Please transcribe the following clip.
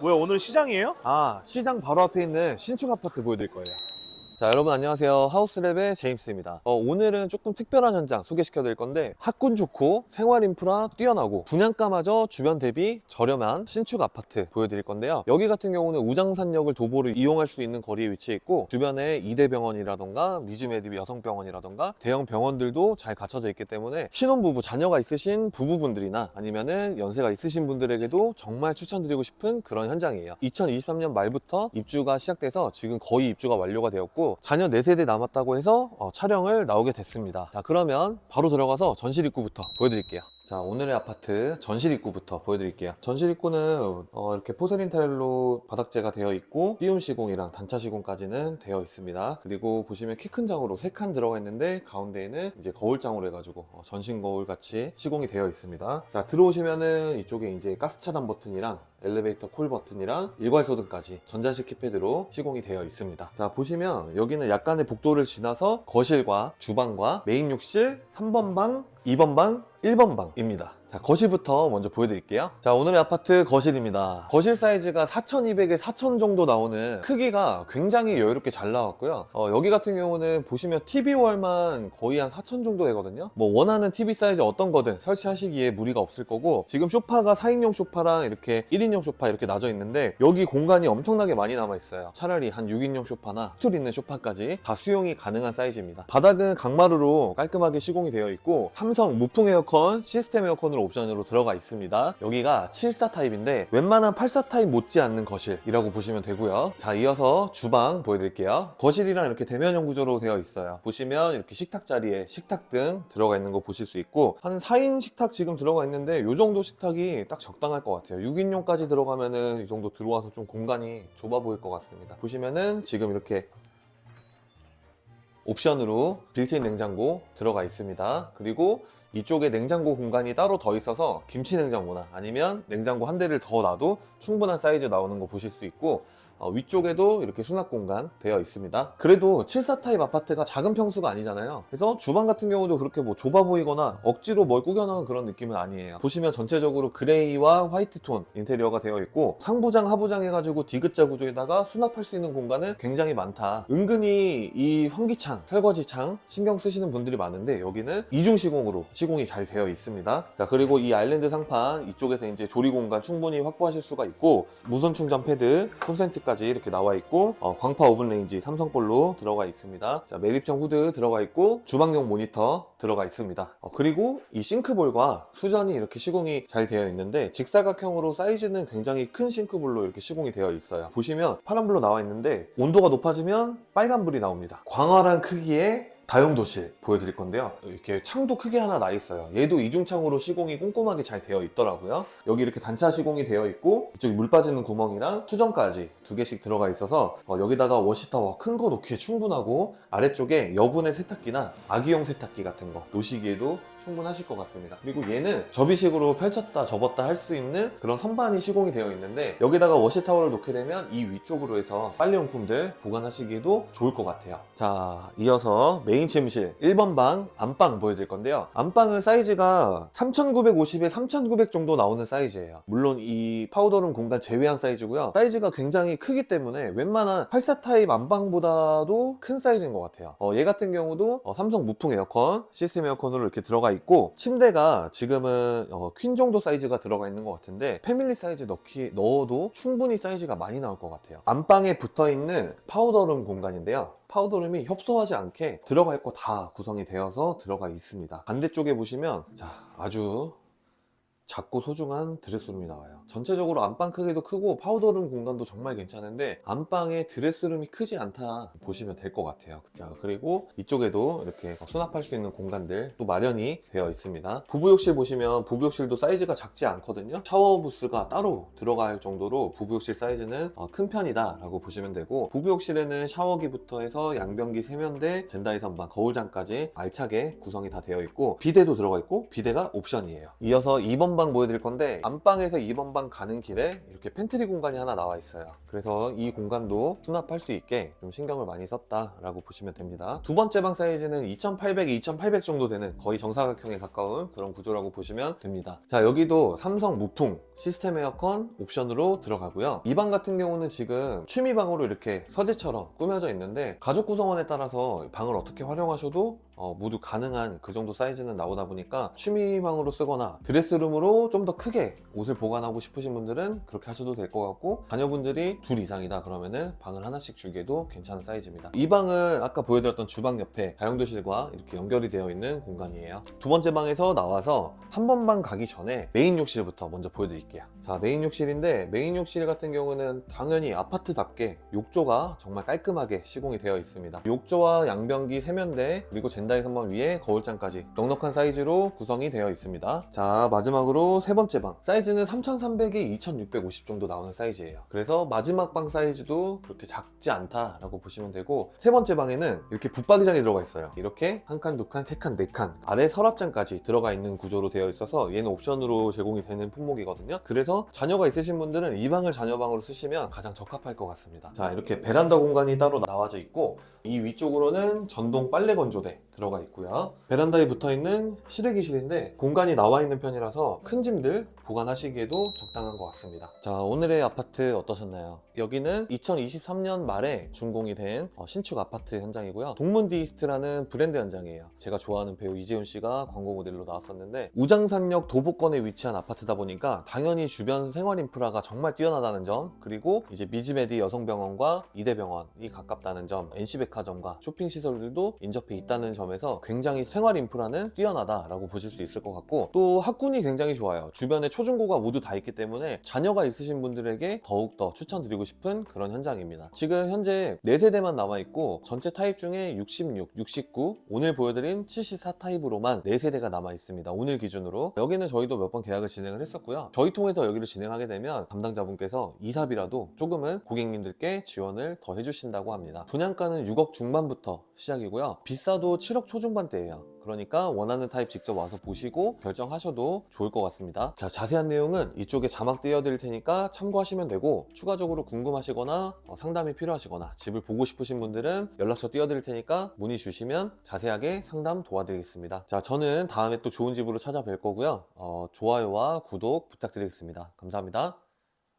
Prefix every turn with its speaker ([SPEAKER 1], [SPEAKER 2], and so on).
[SPEAKER 1] 뭐야 오늘 시장이에요?
[SPEAKER 2] 아, 시장 바로 앞에 있는 신축 아파트 보여드릴 거예요. 자, 여러분 안녕하세요. 하우스랩의 제임스입니다. 어, 오늘은 조금 특별한 현장 소개시켜 드릴 건데 학군 좋고 생활 인프라 뛰어나고 분양가마저 주변 대비 저렴한 신축 아파트 보여드릴 건데요. 여기 같은 경우는 우장산역을 도보로 이용할 수 있는 거리에 위치해 있고 주변에 이대 병원이라던가 미즈메디비 여성병원이라던가 대형 병원들도 잘 갖춰져 있기 때문에 신혼부부 자녀가 있으신 부부분들이나 아니면은 연세가 있으신 분들에게도 정말 추천드리고 싶은 그런 현장이에요. 2023년 말부터 입주가 시작돼서 지금 거의 입주가 완료가 되었고 자녀 4세대 남았다고 해서 어, 촬영을 나오게 됐습니다. 자 그러면 바로 들어가서 전실 입구부터 보여드릴게요. 자 오늘의 아파트 전실 입구부터 보여드릴게요. 전실 입구는 어, 이렇게 포세린 타일로 바닥재가 되어 있고 띄움 시공이랑 단차 시공까지는 되어 있습니다. 그리고 보시면 키 큰 장으로 3칸 들어가 있는데 가운데에는 이제 거울장으로 해가지고 어, 전신 거울 같이 시공이 되어 있습니다. 자 들어오시면은 이쪽에 이제 가스 차단 버튼이랑 엘리베이터 콜 버튼이랑 일괄소등까지 전자식 키패드로 시공이 되어 있습니다. 자 보시면 여기는 약간의 복도를 지나서 거실과 주방과 메인 욕실 3번 방, 2번 방, 1번 방입니다. 자, 거실부터 먼저 보여드릴게요. 자, 오늘의 아파트 거실입니다. 거실 사이즈가 4200에 4000 정도 나오는 크기가 굉장히 여유롭게 잘 나왔고요. 어, 여기 같은 경우는 보시면 TV월만 거의 한 4000 정도 되거든요. 뭐 원하는 TV 사이즈 어떤 거든 설치하시기에 무리가 없을 거고 지금 소파가 4인용 소파랑 이렇게 1인용 소파 이렇게 놔져 있는데 여기 공간이 엄청나게 많이 남아 있어요. 차라리 한 6인용 소파나 스툴 있는 소파까지 다 수용이 가능한 사이즈입니다. 바닥은 강마루로 깔끔하게 시공이 되어 있고 삼성 무풍 에어컨 시스템 에어컨으로 옵션으로 들어가 있습니다. 여기가 74 타입인데 웬만한 84 타입 못지않는 거실이라고 보시면 되고요. 자 이어서 주방 보여드릴게요. 거실이랑 이렇게 대면형 구조로 되어 있어요. 보시면 이렇게 식탁 자리에 식탁 등 들어가 있는 거 보실 수 있고 한 4인 식탁 지금 들어가 있는데 이 정도 식탁이 딱 적당할 것 같아요. 6인용까지 들어가면은 이 정도 들어와서 좀 공간이 좁아 보일 것 같습니다. 보시면은 지금 이렇게 옵션으로 빌트인 냉장고 들어가 있습니다. 그리고 이쪽에 냉장고 공간이 따로 더 있어서 김치 냉장고나 아니면 냉장고 한 대를 더 놔도 충분한 사이즈 나오는 거 보실 수 있고 어, 위쪽에도 이렇게 수납 공간 되어 있습니다. 그래도 74 타입 아파트가 작은 평수가 아니잖아요. 그래서 주방 같은 경우도 그렇게 뭐 좁아 보이거나 억지로 뭘 꾸겨넣은 그런 느낌은 아니에요. 보시면 전체적으로 그레이와 화이트 톤 인테리어가 되어 있고 상부장 하부장 해가지고 디귿자 구조에다가 수납할 수 있는 공간은 굉장히 많다. 은근히 이 환기창, 설거지창 신경 쓰시는 분들이 많은데 여기는 이중 시공으로 시공이 잘 되어 있습니다. 자 그리고 이 아일랜드 상판 이쪽에서 이제 조리 공간 충분히 확보하실 수가 있고 무선 충전 패드, 콘센트까지 이렇게 나와 있고 어, 광파 오븐 레인지 삼성볼로 들어가 있습니다. 자 매립형 후드 들어가 있고 주방용 모니터 들어가 있습니다. 어, 그리고 이 싱크볼과 수전이 이렇게 시공이 잘 되어 있는데 직사각형으로 사이즈는 굉장히 큰 싱크볼로 이렇게 시공이 되어 있어요. 보시면 파란불로 나와 있는데 온도가 높아지면 빨간불이 나옵니다. 광활한 크기의 다용도실 보여드릴 건데요. 이렇게 창도 크게 하나 나 있어요. 얘도 이중창으로 시공이 꼼꼼하게 잘 되어 있더라고요. 여기 이렇게 단차 시공이 되어 있고 이쪽에 물 빠지는 구멍이랑 수전까지 두 개씩 들어가 있어서 어, 여기다가 워시타워 큰 거 놓기에 충분하고 아래쪽에 여분의 세탁기나 아기용 세탁기 같은 거 놓으시기에도 충분하실 것 같습니다. 그리고 얘는 접이식으로 펼쳤다 접었다 할 수 있는 그런 선반이 시공이 되어 있는데 여기다가 워시타워를 놓게 되면 이 위쪽으로 해서 빨래용품들 보관하시기에도 좋을 것 같아요. 자, 이어서 메인 침실 1번 방 안방 보여드릴 건데요. 안방은 사이즈가 3950에 3900 정도 나오는 사이즈예요. 물론 이 파우더룸 공간 제외한 사이즈고요. 사이즈가 굉장히 크기 때문에 웬만한 84 타입 안방보다도 큰 사이즈인 것 같아요. 어, 얘 같은 경우도 어, 삼성 무풍 에어컨 시스템 에어컨으로 이렇게 들어가 있고 침대가 지금은 어, 퀸 정도 사이즈가 들어가 있는 것 같은데 패밀리 사이즈 넣기 넣어도 충분히 사이즈가 많이 나올 것 같아요. 안방에 붙어 있는 파우더룸 공간인데요. 파우더룸이 협소하지 않게 들어갈 거 다 구성이 되어서 들어가 있습니다. 반대쪽에 보시면 자 아주 작고 소중한 드레스룸이 나와요. 전체적으로 안방 크기도 크고 파우더룸 공간도 정말 괜찮은데 안방에 드레스룸이 크지 않다 보시면 될 것 같아요. 자, 그리고 이쪽에도 이렇게 수납할 수 있는 공간들 또 마련이 되어 있습니다. 부부욕실 보시면 부부욕실도 사이즈가 작지 않거든요. 샤워 부스가 따로 들어갈 정도로 부부욕실 사이즈는 어, 큰 편이다 라고 보시면 되고 부부욕실에는 샤워기부터 해서 양변기, 세면대, 젠다이 선반, 거울장까지 알차게 구성이 다 되어 있고 비데도 들어가 있고 비데가 옵션이에요. 이어서 2번 2번 방 보여드릴 건데 안방에서 2번 방 가는 길에 이렇게 팬트리 공간이 하나 나와 있어요. 그래서 이 공간도 수납할 수 있게 좀 신경을 많이 썼다라고 보시면 됩니다. 두 번째 방 사이즈는 2800, 2800 정도 되는 거의 정사각형에 가까운 그런 구조라고 보시면 됩니다. 자 여기도 삼성 무풍 시스템 에어컨 옵션으로 들어가고요. 이 방 같은 경우는 지금 취미방으로 이렇게 서재처럼 꾸며져 있는데 가족 구성원에 따라서 방을 어떻게 활용하셔도 어, 모두 가능한 그 정도 사이즈는 나오다 보니까 취미방으로 쓰거나 드레스룸으로 좀 더 크게 옷을 보관하고 싶으신 분들은 그렇게 하셔도 될 것 같고 자녀분들이 둘 이상이다 그러면은 방을 하나씩 주기에도 괜찮은 사이즈입니다. 이 방은 아까 보여드렸던 주방 옆에 다용도실과 이렇게 연결이 되어 있는 공간이에요. 두 번째 방에서 나와서 3번 방 가기 전에 메인 욕실부터 먼저 보여드릴게요. 자 메인 욕실인데 메인 욕실 같은 경우는 당연히 아파트답게 욕조가 정말 깔끔하게 시공이 되어 있습니다. 욕조와 양변기 세면대 그리고 젠 다이 선반 위에 거울장까지 넉넉한 사이즈로 구성이 되어 있습니다. 자 마지막으로 세 번째 방 사이즈는 3300에 2650 정도 나오는 사이즈예요. 그래서 마지막 방 사이즈도 그렇게 작지 않다라고 보시면 되고 세 번째 방에는 이렇게 붙박이장이 들어가 있어요. 이렇게 한 칸, 두 칸, 세 칸, 네 칸 아래 서랍장까지 들어가 있는 구조로 되어 있어서 얘는 옵션으로 제공이 되는 품목이거든요. 그래서 자녀가 있으신 분들은 이 방을 자녀방으로 쓰시면 가장 적합할 것 같습니다. 자 이렇게 베란다 공간이 따로 나와져 있고 이 위쪽으로는 전동 빨래 건조대 들어가 있고요. 베란다에 붙어 있는 실외기실인데 공간이 나와 있는 편이라서 큰 짐들 보관하시기에도 적당한 것 같습니다. 자 오늘의 아파트 어떠셨나요? 여기는 2023년 말에 준공이 된 어, 신축 아파트 현장이고요. 동문디스트라는 브랜드 현장이에요. 제가 좋아하는 배우 이재훈 씨가 광고 모델로 나왔었는데 우장산역 도보권에 위치한 아파트다 보니까 당연히 주변 생활 인프라가 정말 뛰어나다는 점 그리고 이제 미즈메디 여성병원과 이대병원이 가깝다는 점 NC백화점과 쇼핑 시설들도 인접해 있다는 점에서 굉장히 생활 인프라는 뛰어나다라고 보실 수 있을 것 같고 또 학군이 굉장히 좋아요. 주변에 초중고가 모두 다 있기 때문에 자녀가 있으신 분들에게 더욱더 추천 드리고 싶은 그런 현장입니다. 지금 현재 4세대만 남아있고 전체 타입 중에 66, 69, 오늘 보여드린 74 타입으로만 4세대가 남아있습니다. 오늘 기준으로. 여기는 저희도 몇 번 계약을 진행을 했었고요. 저희 통해서 여기를 진행하게 되면 담당자분께서 이사비라도 조금은 고객님들께 지원을 더 해주신다고 합니다. 분양가는 6억 중반부터 시작이고요. 비싸도 7억 초중반대예요. 그러니까 원하는 타입 직접 와서 보시고 결정하셔도 좋을 것 같습니다. 자, 자세한 내용은 이쪽에 자막 띄워드릴 테니까 참고하시면 되고 추가적으로 궁금하시거나 어, 상담이 필요하시거나 집을 보고 싶으신 분들은 연락처 띄워드릴 테니까 문의 주시면 자세하게 상담 도와드리겠습니다. 자, 저는 다음에 또 좋은 집으로 찾아뵐 거고요. 어, 좋아요와 구독 부탁드리겠습니다. 감사합니다.